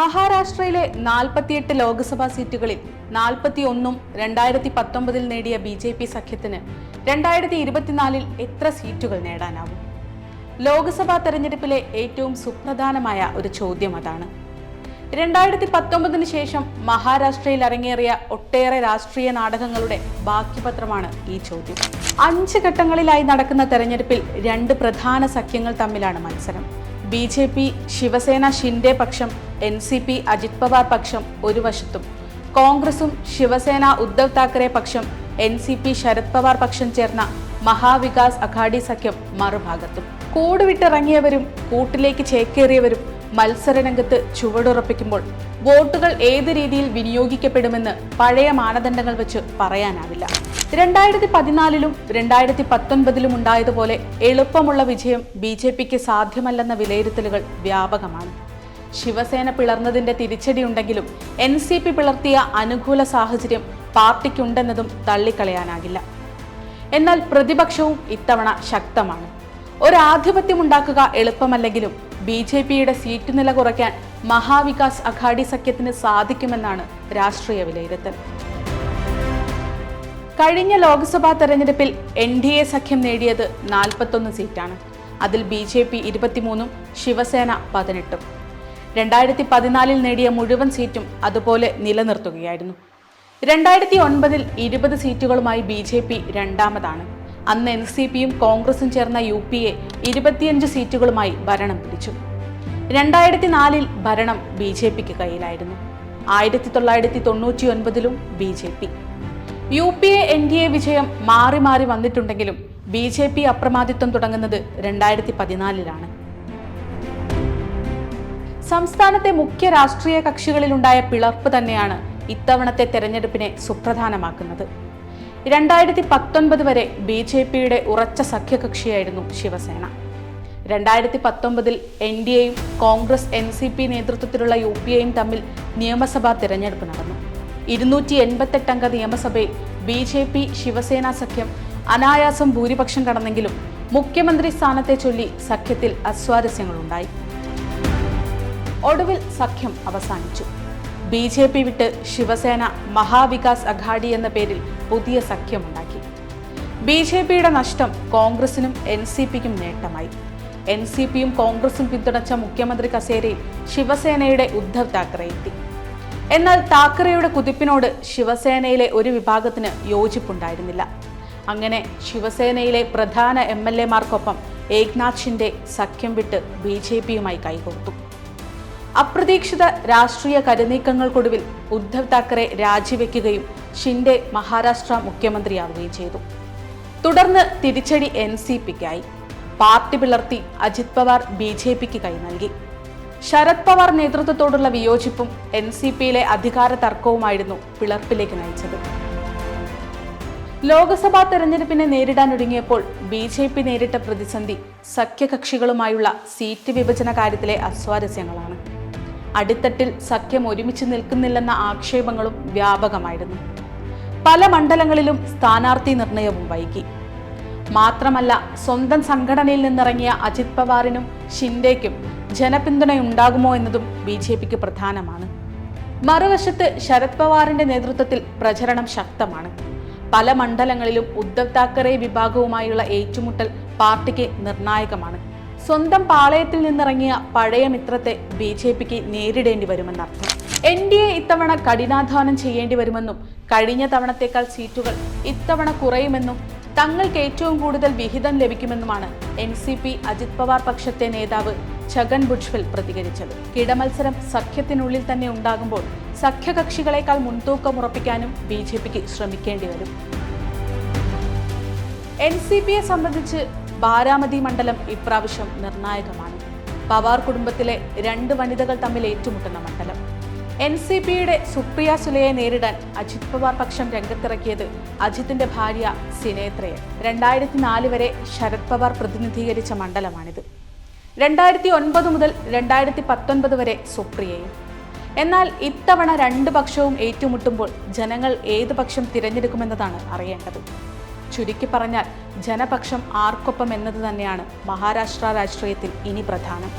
മഹാരാഷ്ട്രയിലെ നാൽപ്പത്തിയെട്ട് ലോക്സഭാ സീറ്റുകളിൽ നാൽപ്പത്തിയൊന്നും രണ്ടായിരത്തി പത്തൊമ്പതിൽ നേടിയ ബി ജെ പി സഖ്യത്തിന് രണ്ടായിരത്തി ഇരുപത്തിനാലിൽ എത്ര സീറ്റുകൾ നേടാനാവും? ലോക്സഭാ തെരഞ്ഞെടുപ്പിലെ ഏറ്റവും സുപ്രധാനമായ ഒരു ചോദ്യം അതാണ്. രണ്ടായിരത്തി പത്തൊമ്പതിന് ശേഷം മഹാരാഷ്ട്രയിൽ അരങ്ങേറിയ ഒട്ടേറെ രാഷ്ട്രീയ നാടകങ്ങളുടെ ബാക്കിപത്രമാണ് ഈ ചോദ്യം. അഞ്ച് ഘട്ടങ്ങളിലായി നടക്കുന്ന തെരഞ്ഞെടുപ്പിൽ രണ്ട് പ്രധാന സഖ്യങ്ങൾ തമ്മിലാണ് മത്സരം. B J P Shiv Sena Shinde പക്ഷം N C P Ajit Pawar പക്ഷം ഒരു വശത്തും കോൺഗ്രസും ശിവസേന ഉദ്ധവ് താക്കറെ പക്ഷം N C P Sharad Pawar പക്ഷം ചേർന്ന മഹാവികാസ് അഘാഡി സഖ്യം മറുഭാഗത്തും. കൂടുവിട്ടിറങ്ങിയവരും കൂട്ടിലേക്ക് ചേക്കേറിയവരും മത്സരരംഗത്ത് ചുവടുറപ്പിക്കുമ്പോൾ വോട്ടുകൾ ഏത് രീതിയിൽ വിനിയോഗിക്കപ്പെടുമെന്ന് പഴയ മാനദണ്ഡങ്ങൾ വെച്ച് പറയാനാവില്ല. രണ്ടായിരത്തി പതിനാലിലും രണ്ടായിരത്തി പത്തൊൻപതിലും ഉണ്ടായതുപോലെ എളുപ്പമുള്ള വിജയം ബി സാധ്യമല്ലെന്ന വിലയിരുത്തലുകൾ വ്യാപകമാണ്. ശിവസേന പിളർന്നതിന്റെ തിരിച്ചടിയുണ്ടെങ്കിലും എൻ സി പി പിളർത്തിയ അനുകൂല സാഹചര്യം പാർട്ടിക്കുണ്ടെന്നതും തള്ളിക്കളയാനാകില്ല. എന്നാൽ പ്രതിപക്ഷവും ഇത്തവണ ശക്തമാണ്. ഒരാധിപത്യമുണ്ടാക്കുക എളുപ്പമല്ലെങ്കിലും ബി ജെ പിയുടെ സീറ്റ് നില കുറയ്ക്കാൻ മഹാവികാസ് അഘാഡി സഖ്യത്തിന് സാധിക്കുമെന്നാണ് രാഷ്ട്രീയ വിലയിരുത്തൽ. കഴിഞ്ഞ ലോക്സഭാ തെരഞ്ഞെടുപ്പിൽ എൻ ഡി എ സഖ്യം നേടിയത് നാൽപ്പത്തൊന്ന് സീറ്റാണ്. അതിൽ ബി ജെ പി ഇരുപത്തിമൂന്നും ശിവസേന പതിനെട്ടും. രണ്ടായിരത്തി പതിനാലിൽ നേടിയ മുഴുവൻ സീറ്റും അതുപോലെ നിലനിർത്തുകയായിരുന്നു. രണ്ടായിരത്തി ഒൻപതിൽ ഇരുപത് സീറ്റുകളുമായി ബി ജെ പി രണ്ടാമതാണ്. അന്ന് എൻ സി പിയും കോൺഗ്രസും ചേർന്ന യു പി എ ഇരുപത്തിയഞ്ച് സീറ്റുകളുമായി ഭരണം പിടിച്ചു. രണ്ടായിരത്തി നാലിൽ ഭരണം ബി ജെ പിക്ക് കയ്യിലായിരുന്നു. ആയിരത്തി തൊള്ളായിരത്തി തൊണ്ണൂറ്റി ഒൻപതിലും B J P. U P A N D A വിജയം മാറി മാറി വന്നിട്ടുണ്ടെങ്കിലും ബി ജെ പി അപ്രമാദിത്വം തുടങ്ങുന്നത് രണ്ടായിരത്തി പതിനാലിലാണ് സംസ്ഥാനത്തെ മുഖ്യ രാഷ്ട്രീയ കക്ഷികളിലുണ്ടായ പിളർപ്പ് തന്നെയാണ് ഇത്തവണത്തെ തെരഞ്ഞെടുപ്പിനെ സുപ്രധാനമാക്കുന്നത്. രണ്ടായിരത്തി പത്തൊൻപത് വരെ ബി ജെ പിയുടെ ഉറച്ച സഖ്യകക്ഷിയായിരുന്നു ശിവസേന. രണ്ടായിരത്തി പത്തൊമ്പതിൽ എൻ ഡി എയും കോൺഗ്രസ് എൻ സി പി നേതൃത്വത്തിലുള്ള യു പി എയും തമ്മിൽ നിയമസഭാ തിരഞ്ഞെടുപ്പ് നടന്നു. ഇരുന്നൂറ്റി എൺപത്തെട്ടംഗ നിയമസഭയിൽ ബി ജെ പി ശിവസേന സഖ്യം അനായാസം ഭൂരിപക്ഷം കടന്നെങ്കിലും മുഖ്യമന്ത്രി സ്ഥാനത്തെ ചൊല്ലി സഖ്യത്തിൽ അസ്വാരസ്യങ്ങളുണ്ടായി. ഒടുവിൽ സഖ്യം അവസാനിച്ചു. ബി ജെ പി വിട്ട് ശിവസേന മഹാവികാസ് അഘാഡി എന്ന പേരിൽ പുതിയ സഖ്യമുണ്ടാക്കി. ബി ജെ പിയുടെ നഷ്ടം കോൺഗ്രസിനും എൻ സി പിക്കും നേട്ടമായി. എൻ സി പിയും കോൺഗ്രസും പിന്തുണച്ച മുഖ്യമന്ത്രി കസേരയിൽ ശിവസേനയുടെ ഉദ്ധവ് താക്കറെ എത്തി. എന്നാൽ താക്കറെയുടെ കുതിപ്പിനോട് ശിവസേനയിലെ ഒരു വിഭാഗത്തിന് യോജിപ്പുണ്ടായിരുന്നില്ല. അങ്ങനെ ശിവസേനയിലെ പ്രധാന എം എൽ എമാർക്കൊപ്പം ഏക്നാഥ് ഷിൻഡെ സഖ്യം വിട്ട് ബി ജെ പിയുമായി കൈകോർത്തു. അപ്രതീക്ഷിത രാഷ്ട്രീയ കരുനീക്കങ്ങൾക്കൊടുവിൽ ഉദ്ധവ് താക്കറെ രാജിവെക്കുകയും ഷിൻഡെ മഹാരാഷ്ട്ര മുഖ്യമന്ത്രിയാവുകയും ചെയ്തു. തുടർന്ന് തിരിച്ചടി എൻ സി പിക്കായി. പാർട്ടി പിളർത്തി അജിത് പവാർ ബി ജെ പിക്ക് കൈ നൽകി. ശരത് പവാർ നേതൃത്വത്തോടുള്ള വിയോജിപ്പും എൻ സി പിയിലെ അധികാര തർക്കവുമായിരുന്നു പിളർപ്പിലേക്ക് നയിച്ചത്. ലോക്സഭാ തെരഞ്ഞെടുപ്പിനെ നേരിടാനൊരുങ്ങിയപ്പോൾ ബി ജെ പി നേരിട്ട പ്രതിസന്ധി സഖ്യകക്ഷികളുമായുള്ള സീറ്റ് വിഭജന കാര്യത്തിലെ അസ്വാരസ്യങ്ങളാണ്. അടിത്തട്ടിൽ സഖ്യം ഒരുമിച്ച് നിൽക്കുന്നില്ലെന്ന ആക്ഷേപങ്ങളും വ്യാപകമായിരുന്നു. പല മണ്ഡലങ്ങളിലും സ്ഥാനാർത്ഥി നിർണയവും വൈകി. മാത്രമല്ല സ്വന്തം സംഘടനയിൽ നിന്നിറങ്ങിയ അജിത് പവാറിനും ഷിൻഡേക്കും ജനപിന്തുണയുണ്ടാകുമോ എന്നതും ബി ജെ പിക്ക് പ്രധാനമാണ്. മറുവശത്ത് ശരത് പവാറിന്റെ നേതൃത്വത്തിൽ പ്രചരണം ശക്തമാണ്. പല മണ്ഡലങ്ങളിലും ഉദ്ധവ് താക്കറെ വിഭാഗവുമായുള്ള ഏറ്റുമുട്ടൽ പാർട്ടിക്ക് നിർണായകമാണ്. സ്വന്തം പാളയത്തിൽ നിന്നിറങ്ങിയ പഴയ മിത്രത്തെ ബി ജെ പിക്ക് നേരിടേണ്ടി വരുമെന്നർത്ഥം എൻ ഡി എ ഇത്തവണ കഠിനാധ്വാനം ചെയ്യേണ്ടി വരുമെന്നും കഴിഞ്ഞ തവണത്തേക്കാൾ സീറ്റുകൾ ഇത്തവണ കുറയുമെന്നും തങ്ങൾക്ക് ഏറ്റവും കൂടുതൽ വിഹിതം ലഭിക്കുമെന്നുമാണ് N C P Ajit Pawar പക്ഷത്തെ നേതാവ് ഛഗൻ ഭുജ്ഫൽ പ്രതികരിച്ചത്. കിടമത്സരം സഖ്യത്തിനുള്ളിൽ തന്നെ ഉണ്ടാകുമ്പോൾ സഖ്യകക്ഷികളെക്കാൾ മുൻതൂക്കം ഉറപ്പിക്കാനും ബി ജെ പിക്ക് ശ്രമിക്കേണ്ടി വരും. എൻ സി പിയെ സംബന്ധിച്ച് ബാരാമതി മണ്ഡലം ഇപ്രാവശ്യം നിർണായകമാണ്. പവാർ കുടുംബത്തിലെ രണ്ട് വനിതകൾ തമ്മിൽ ഏറ്റുമുട്ടുന്ന മണ്ഡലം. എൻ സി പിയുടെ സുപ്രിയ സുലയെ നേരിടാൻ അജിത് പവാർ പക്ഷം രംഗത്തിറക്കിയത് അജിത്തിന്റെ ഭാര്യ സിനേത്രയെ. രണ്ടായിരത്തി നാല് വരെ ശരത് പവാർ പ്രതിനിധീകരിച്ച മണ്ഡലമാണിത്. രണ്ടായിരത്തി ഒൻപത് മുതൽ രണ്ടായിരത്തി പത്തൊൻപത് വരെ സുപ്രിയയും. എന്നാൽ ഇത്തവണ രണ്ട് പക്ഷവും ഏറ്റുമുട്ടുമ്പോൾ ജനങ്ങൾ ഏത് പക്ഷം തിരഞ്ഞെടുക്കുമെന്നതാണ് അറിയേണ്ടത്. ചുരുക്കി പറഞ്ഞാൽ ജനപക്ഷം ആർക്കൊപ്പം എന്നത് തന്നെയാണ് മഹാരാഷ്ട്ര രാഷ്ട്രീയത്തിൽ ഇനി പ്രധാനം.